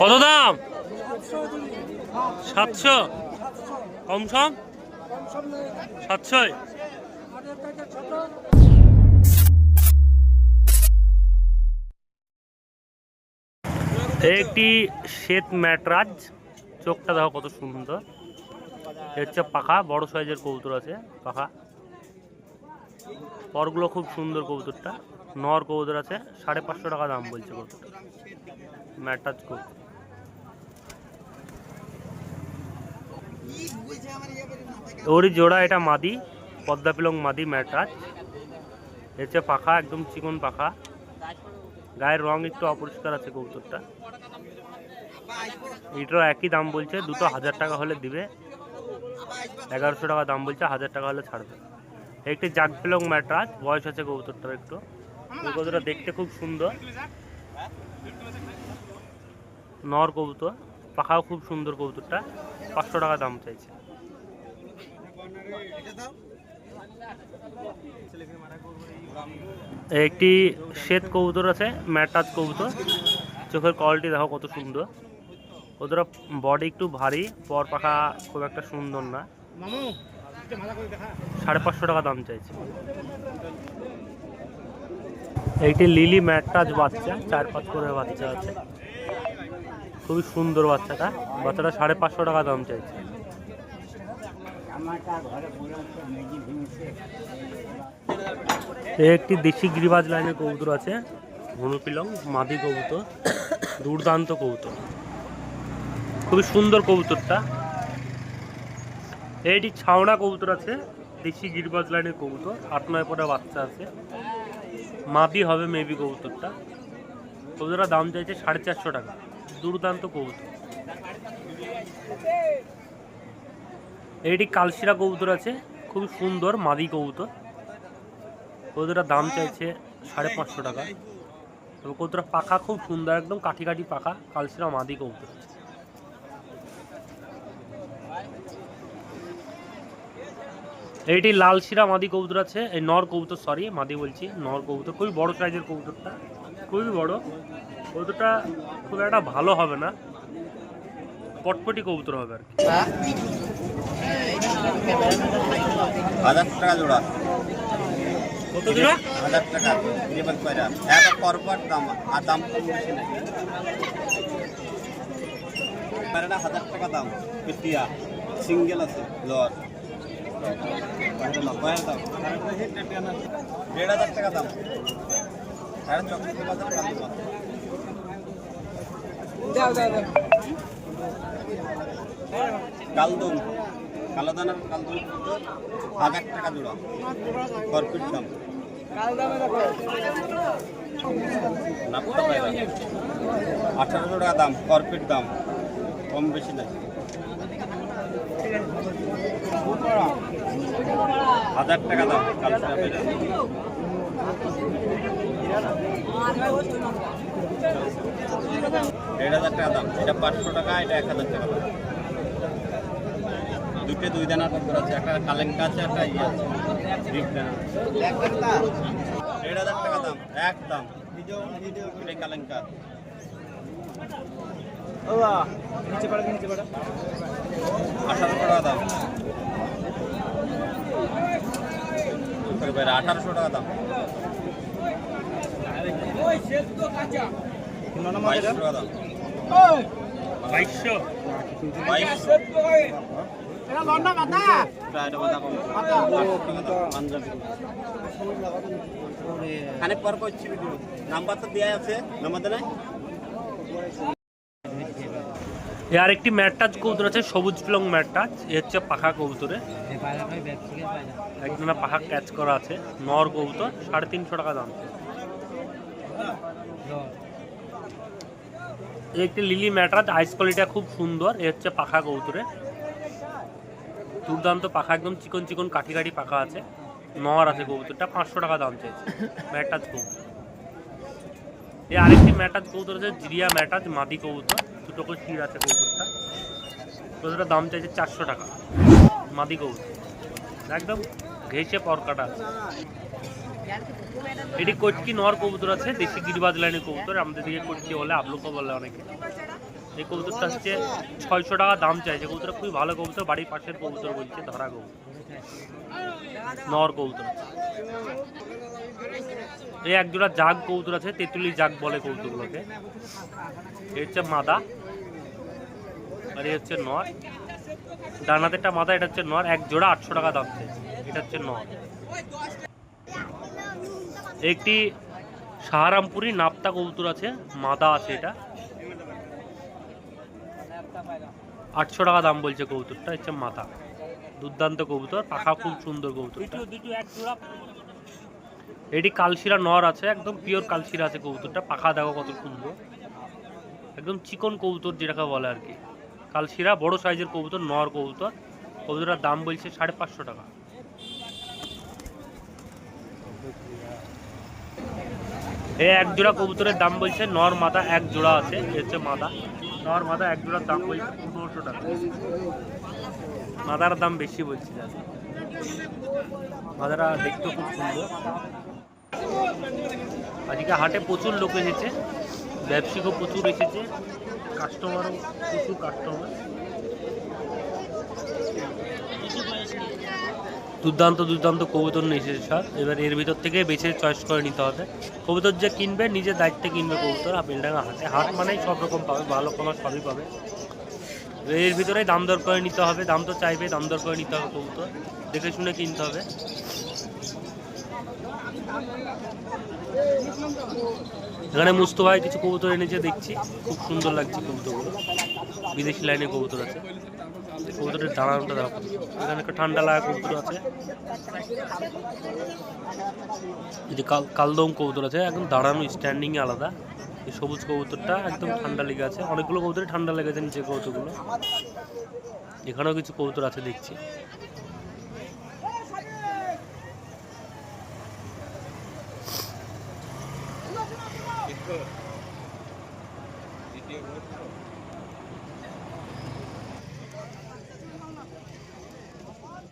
কত দাম? সাতশো। কম সম? একটি শ্বেত ম্যাটরাজ। চোখটা দেখো কত সুন্দর। হচ্ছে পাখা, বড় সাইজের কবুতর আছে, পাখা। পরগুলো খুব সুন্দর কবুতরটা, নর কবুতর আছে, সাড়ে পাঁচশো টাকা দাম বলছে কবুতরটা। ম্যাটরাজ কবুতর। ওরই জোড়া, এটা মাদি, পদ্মা পিলং মাদি ম্যাটরাজ এ হচ্ছে পাখা, একদম চিকন পাখা। গায়ের রং একটু অপরিষ্কার আছে কবুতরটা। এটারও একই দাম বলছে, দুটো হাজার টাকা হলে দিবে। এগারোশো টাকা দাম বলছে, হাজার টাকা হলে ছাড়বে। একটি জাগ পেলং ম্যাট্রাস বয়স আছে কবুতরটার একটু। কবুতরটা দেখতে খুব সুন্দর। নর কবুতর, পাখাও খুব সুন্দর কবুতরটা। পাঁচশো টাকা দাম চাইছে। একটি শ্বেত কবুতর আছে ম্যাটাজ কবুতর। চোখের কোয়ালিটি দেখো কত সুন্দর। ওদের বডি একটু ভারী পর পাখা খুব একটা সুন্দর না। সাড়ে পাঁচশো টাকা দাম চাইছে। একটি লিলি ম্যাটটাজ বাচ্চা চার পাঁচ করে বাচ্চা আছে। খুবই সুন্দর বাচ্চাটা। বাচ্চাটা সাড়ে পাঁচশো টাকা দাম চাইছে। একটি দেশি গিরিবাজ লাইনের কবুতর আছে হনুপিলং মাদি কবুতর, দুর্দান্ত কবুতর। খুবই সুন্দর কবুতরটা। এইটি ছাওনা কবুতর আছে, দেশি গিরিবাজ লাইনের কবুতর, আট নয় পরে বাচ্চা আছে। মাদি হবে মেবি কবুতরটা। কবুতরটা দাম চাইছে সাড়ে চারশো টাকা। দুর্দান্ত কবুতর। এইটি কালশিরা কবুতর আছে খুবই সুন্দর, মাদি কবুতর। কবুতরটার দাম চাইছে সাড়ে পাঁচশো টাকা। তবে কবুতরা পাখা খুব সুন্দর, একদম কাঠি কাঠি পাখা, কালশিরা মাদি কবুতর। এইটি লাল শিরা মাদি কবুতর আছে, এই নর কবুতর সরি মাদি বলছি, নর কবুতর। খুবই বড় সাইজের কবুতরটা, খুবই বড়। কবুতরটা খুব একটা ভালো হবে না, পটপটি কবুতর হবে আর কি। হাজার টাকা জোড়া কত দিন হাজার টাকা নিবেন কয়রা এক পরপর দাম আর দাম কম বেশি নাই কয়রাটা হাজার টাকা দাম পিটিয়া সিঙ্গেল আছে লর কয়ের দাম দেড় হাজার টাকা দাম সাড়ে চব্বিশ হাজার টাকা দাম কালদম কালো দানার কালদম হাজার টাকা জোড়া। করপিট দাম। আঠারোশো টাকা দাম করপিট দাম। কম বেশি নাই। হাজার টাকা দাম কালসা দেড় হাজার টাকা দাম, এটা পাঁচশো টাকা, এটা এক হাজার টাকা দাম। দুটো দুই দানার কবুতর আছে একটা কালেঙ্কা আছে একটা ইয়ে আছে। বিগ দানা। দেড় হাজার টাকা দাম এক দাম এটাই কালেঙ্কা আঠারোশো টাকা দাম। আঠারোশো টাকা দাম। বাইশশো টাকা দাম। বাইশশো। বাইশশো। খানে পর করছি নাম্বার তো দেওয়া আছে নাম্বার দেয় আর একটি ম্যাটটাচ কবুতর আছে সবুজ পিলং ম্যাটটাচ এ হচ্ছে পাখা কবুতরে। একজনা পাখা ক্যাচ করা আছে নর কবুতর সাড়ে তিনশো টাকা দাম। এই একটি লিলি ম্যাটরাজ আইস কোয়ালিটিটা খুব সুন্দর। এ হচ্ছে পাখা কবুতরে। দুর্দান্ত পাখা, একদম চিকন চিকন কাঠি কাঠি পাখা আছে। নর আছে কবুতরটা, পাঁচশো টাকা দাম চাইছে, ম্যাটাজ কবুতর। এই আরেকটি ম্যাটাজ কবুতর আছে, জিরিয়া ম্যাটাজ, মাদি কবুতর, দুটো করে শির আছে কবুতরটা। কবুতরের দাম চাইছে চারশো টাকা, মাদি কবুতর। একদম ঘেসে পর কাটা আছে। এটি কটকি নর কবুতর আছে, দেশি গিরিবাজ লাইনের কবুতর, আমাদের দিকে কটকি বলে আবলুকও বলে অনেকে। এই কবুতরটা হচ্ছে ছয়শো টাকা দাম চাইছে। কবুতর খুবই ভালো কবুতর, বাড়ির পাশের কবুতর বলছে, ধরা কবুতর। নর কবুতর। এই একজোড়া জাগ কবুতর আছে তেঁতুলি জাগ বলে কবুতরগুলোকে। এই হচ্ছে মাদা আর এই হচ্ছে নর। ডানাতেরটা মাদা, এটা হচ্ছে নর। এক জোড়া আটশো টাকা দাম চাইছে, এটা হচ্ছে নর। একটি সাহারামপুরি নাপ্তা কবুতর আছে, মাদা আছে এটা। আটশো টাকা দাম বলছে কবুতরটা হচ্ছে মাথা। দুর্দান্ত কবুতর, পাখা খুব সুন্দর কবুতর এটি কালশিরা নর আছে, একদম পিওর কালশিরা আছে কবুতরটা, পাখা দেখো কত সুন্দর। একদম চিকন কবুতর যেটাকে বলে আর কি। কালশিরা, বড় সাইজের কবুতর, নর কবুতর। কবুতরটার দাম বলছে সাড়ে পাঁচশো টাকা। এই এক জোড়া কবুতরের দাম বলছে, নর মাথা এক জোড়া আছে হচ্ছে মাদা নর মাথা এক জোড়ার দাম বলছে পনেরোশো টাকা। মাদার দাম বেশি বলছি দাদা। মাদারা দেখতে খুব সুন্দর। আজকে হাটে প্রচুর লোক এসেছে। ব্যবসায়িকও প্রচুর এসেছে। কাস্টমারও প্রচুর কাস্টমার দুর্দান্ত দুর্দান্ত কবুতর নিয়ে এসেছে সব। এবার এর ভিতর থেকে বেছে চয়েস করে নিতে হবে। কবুতর যে কিনবে, নিজের দায়িত্বে কিনবে কবুতর বেলডাঙ্গা হাটে হাট মানেই সব রকম পাবে, ভালো কমার সবই পাবে। এর ভিতরে দাম দর করে নিতে হবে, দাম তো চাইবে, দাম দর করে নিতে হবে কবুতর। দেখে শুনে কিনতে হবে। এখানে মুস্তফায় কিছু কবুতর এনেছে, দেখছি। খুব সুন্দর লাগছে কবুতরগুলো। বিদেশি লাইনে কবুতর আছে। কবুতরের দাঁড়ানোটা দেখো এখানে একটা ঠান্ডা লাগা কবুতর আছে। এই যে কাল কালদম কবুতর আছে, একদম দাঁড়ানো স্ট্যান্ডিং আলাদা। এই সবুজ কবুতরটা একদম ঠান্ডা লেগে আছে। অনেকগুলো কবুতরই ঠান্ডা লেগেছে নিচে কবুতরগুলো। এখানেও কিছু কবুতর আছে দেখছি।